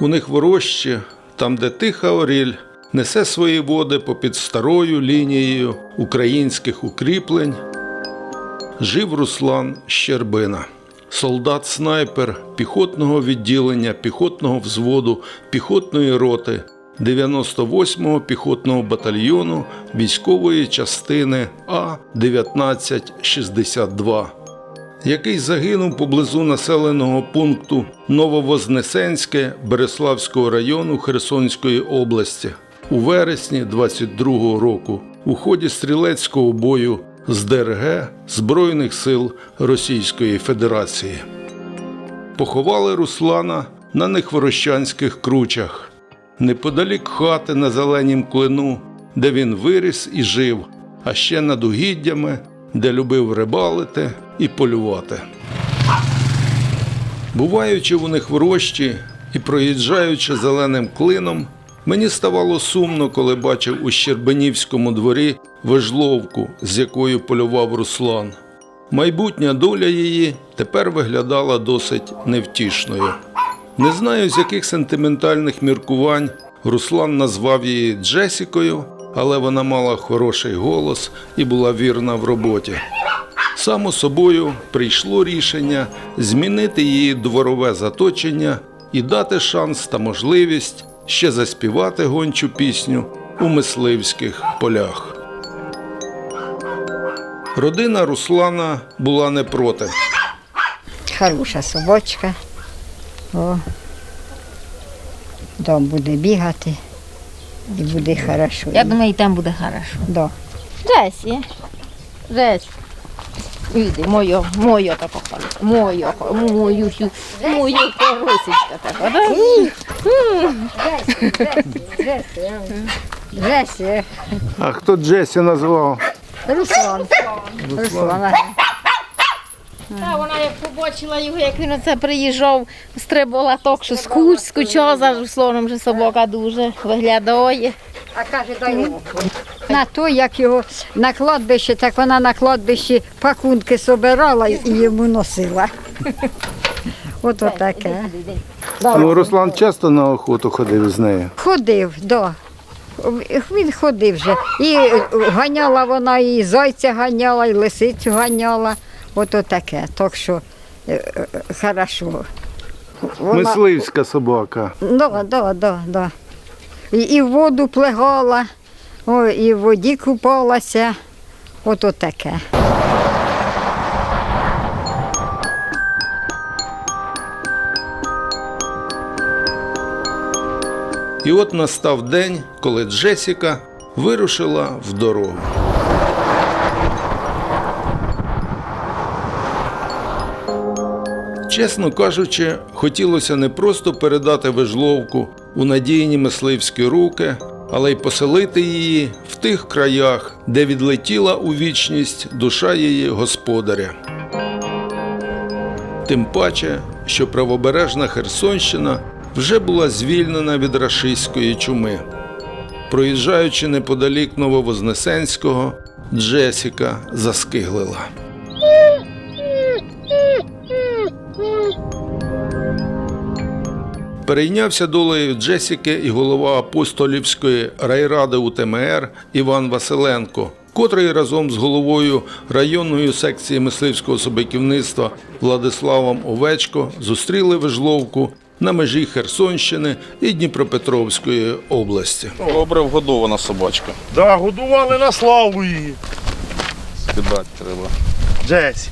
У них ворожче, там, де тиха оріль, несе свої води попід старою лінією українських укріплень, жив Руслан Щербина. Солдат-снайпер піхотного відділення піхотного взводу піхотної роти 98-го піхотного батальйону військової частини А-1962 який загинув поблизу населеного пункту Нововознесенське Береславського району Херсонської області у вересні 22-го року у ході стрілецького бою з ДРГ Збройних сил Російської Федерації. Поховали Руслана на Нехворощанських кручах, неподалік хати на зеленім клину, де він виріс і жив, а ще над угіддями, де любив рибалити і полювати. Буваючи у них в рощі і проїжджаючи зеленим клином, мені ставало сумно, коли бачив у Щербинівському дворі вижловку, з якою полював Руслан. Майбутня доля її тепер виглядала досить невтішною. Не знаю, з яких сентиментальних міркувань Руслан назвав її Джесікою, але вона мала хороший голос і була вірна в роботі. Само собою прийшло рішення змінити її дворове заточення і дати шанс та можливість ще заспівати гончу пісню у мисливських полях. Родина Руслана була не проти. Хороша собачка. О. Дом буде бігати і буде хорошо. Я думаю, і там буде хорошо. Да. Жесі. Жесь. Іди, моя, моя така хороша. Моя, хо- мою, сю- мою коросечка така, да? Жесі. А хто Джесі назвав? Руслан. Руслан. ага. Та вона як побачила його, як він оце приїжджав, стрибала так, що скуч, скучала за Русланом, що собака дуже виглядає. А каже, дай йому. На то, як його на кладбище, так вона на кладбищі пакунки собирала і йому носила. От отаке. Ну, Руслан часто на охоту ходив з нею. Ходив, да. Він ходив вже. І ганяла вона, і зайця ганяла, і лисицю ганяла. От таке. Так що е, е, хорошо. Вона, Мисливська собака. да, да, да, да. І, і в воду плегала, о, і в воді купалася. От таке. І от настав день, коли Джесіка вирушила в дорогу. Чесно кажучи, хотілося не просто передати вижловку у надійні мисливські руки, але й поселити її в тих краях, де відлетіла у вічність душа її господаря. Тим паче, що правобережна Херсонщина вже була звільнена від рашистської чуми. Проїжджаючи неподалік Нововознесенського, Джесіка заскиглила. Перейнявся долею Джесіки і голова апостолівської райради УТМР Іван Василенко, котрий разом з головою районної секції мисливського собаківництва Владиславом Овечко зустріли вижловку на межі Херсонщини і Дніпропетровської області. Добре вгодована собачка. Да, годували на славу її. Кидати треба. Джесі.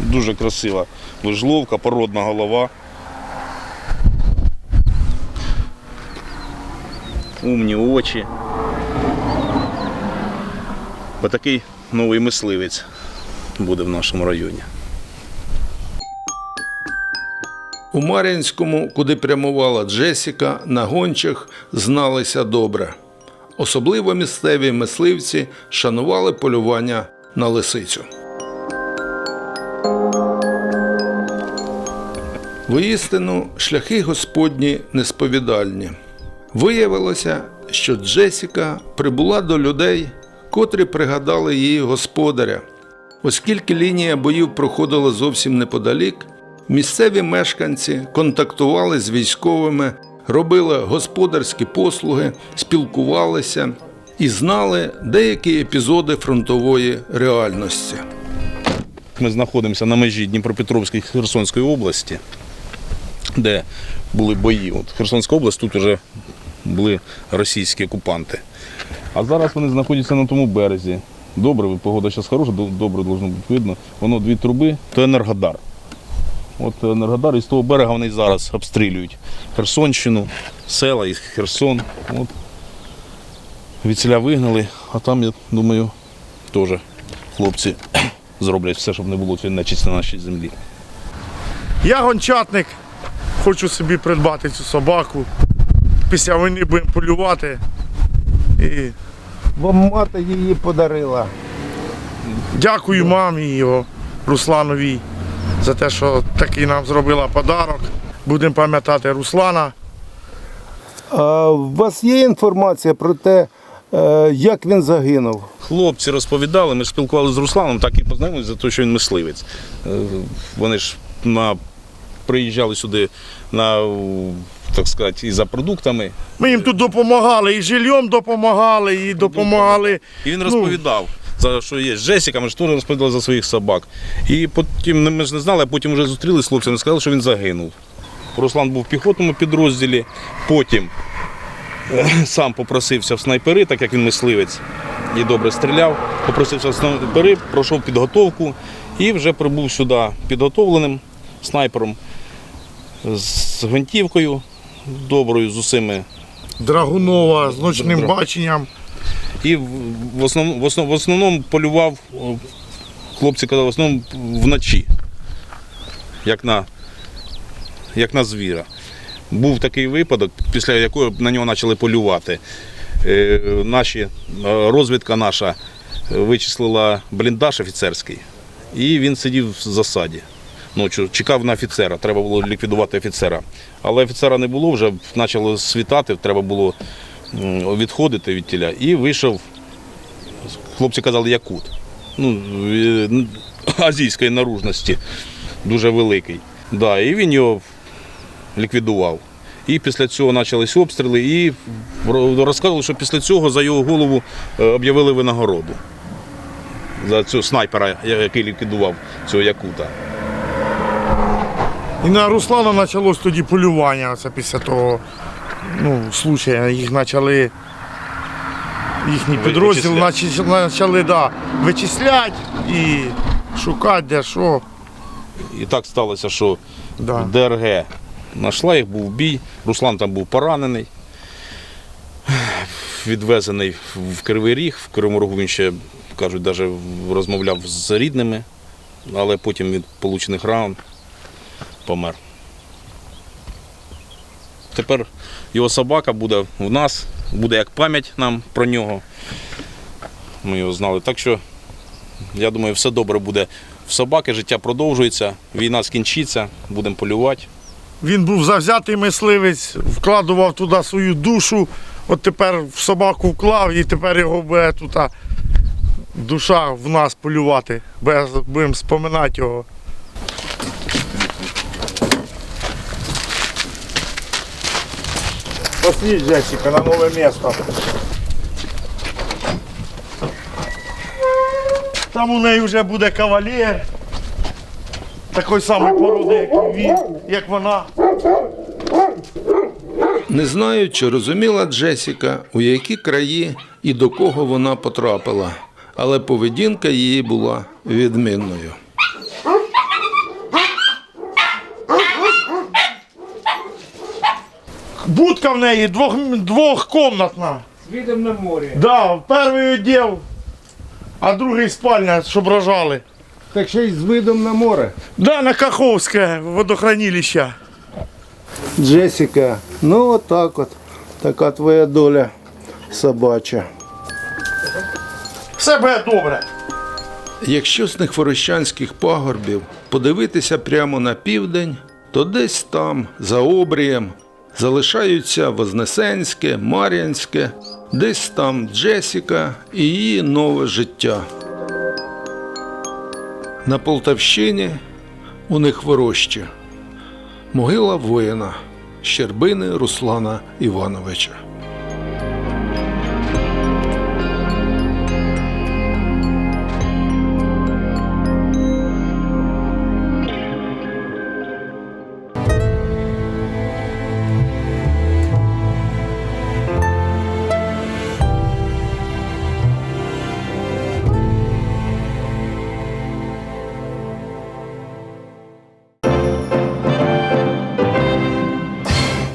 Дуже красива вижловка, породна голова. Умні очі. Бо такий новий мисливець буде в нашому районі. У Мар'їнському, куди прямувала Джесіка, на гончах зналися добре. Особливо місцеві мисливці шанували полювання на лисицю. Воістину, шляхи Господні несповідальні. Виявилося, що Джесіка прибула до людей, котрі пригадали її господаря. Оскільки лінія боїв проходила зовсім неподалік, місцеві мешканці контактували з військовими, робили господарські послуги, спілкувалися і знали деякі епізоди фронтової реальності. Ми знаходимося на межі Дніпропетровської Херсонської області, де були бої. От Херсонська область тут вже були російські окупанти. А зараз вони знаходяться на тому березі. Добре, погода зараз хороша, добре должно бути видно. Воно дві труби, то Енергодар. От Енергодар, і з того берега вони зараз обстрілюють Херсонщину, села і Херсон. От. Від вигнали, а там, я думаю, теж хлопці зроблять все, щоб не було цієї нечисті на нашій землі. Я гончатник, хочу собі придбати цю собаку. Після війни будемо полювати. І Вам мати її подарила. дякую мамі його, Руслановій за те, що такий нам зробила подарок. Будемо пам'ятати Руслана. А у вас є інформація про те, е, як він загинув? Хлопці розповідали, ми спілкувалися з Русланом, так і познайомилися за те, що він мисливець. Е, Вони ж на, приїжджали сюди на, так сказати, і за продуктами. Ми їм тут допомагали, і жильйом допомагали, і допомагали. І він розповідав, за що є. З Джесіка, ми ж теж розповідали за своїх собак. І потім ну, ми ж не знали, а потім вже зустрілися з хлопцями і сказали, що він загинув. Руслан був в піхотному підрозділі, потім е, сам попросився в снайпери, так як він мисливець і добре стріляв. Попросився в снайпери, пройшов підготовку і вже прибув сюди підготовленим снайпером з гвинтівкою доброю, з усіми Драгунова з ночним Дра- баченням. І в, в, основному, в, основ, в основному полював, хлопці казали, в основному вночі, як на, як на звіра. Був такий випадок, після якого на нього почали полювати. Е, наші, е, розвідка наша е, вичислила бліндаж офіцерський, і він сидів в засаді. Ночі чекав на офіцера, треба було ліквідувати офіцера. Але офіцера не було, вже почало світати, треба було відходити від тіля. І вийшов, хлопці казали, якут. Ну, азійської наружності, дуже великий. Да, і він його ліквідував. І після цього почалися обстріли, і ро- розказували, що після цього за його голову е, об'явили винагороду. За цього снайпера, який ліквідував цього якута. І на Руслана почалось тоді полювання. Це після того ну, случая їх почали. Їхній підрозділ вичисляти. почали да, вичисляти і шукати, де що. І так сталося, що Да. ДРГ знайшла їх, був бій. Руслан там був поранений, відвезений в Кривий Ріг. В Кривому Рогу він ще, кажуть, навіть розмовляв з рідними, але потім від получених ран помер. Тепер його собака буде в нас, буде як пам'ять нам про нього. Ми його знали. Так що, я думаю, все добре буде в собаки, життя продовжується, війна скінчиться, будемо полювати. Він був завзятий мисливець, вкладував туди свою душу. От тепер в собаку вклав і тепер його буде тут душа в нас полювати. Будемо споминати його. Посвіть, Джесіка, на нове місто. Там у неї вже буде кавалер. Такої самої породи, як він, як вона. Не знаю, чи розуміла Джесіка, у які краї і до кого вона потрапила, але поведінка її була відмінною. Будка в неї двох, двохкомнатна. З видом на море. Да, перший відділ, а другий спальня, щоб рожали. Так ще й з видом на море. Да, на Каховське водохранилище. Джесіка, ну отак от. Така твоя доля собача. Все буде добре. Якщо з Нехворощанських пагорбів подивитися прямо на південь, то десь там, за обрієм, залишаються Вознесенське, Мар'янське, десь там Джесіка і її нове життя. На Полтавщині у них ворожче. Могила воїна Щербини Руслана Івановича.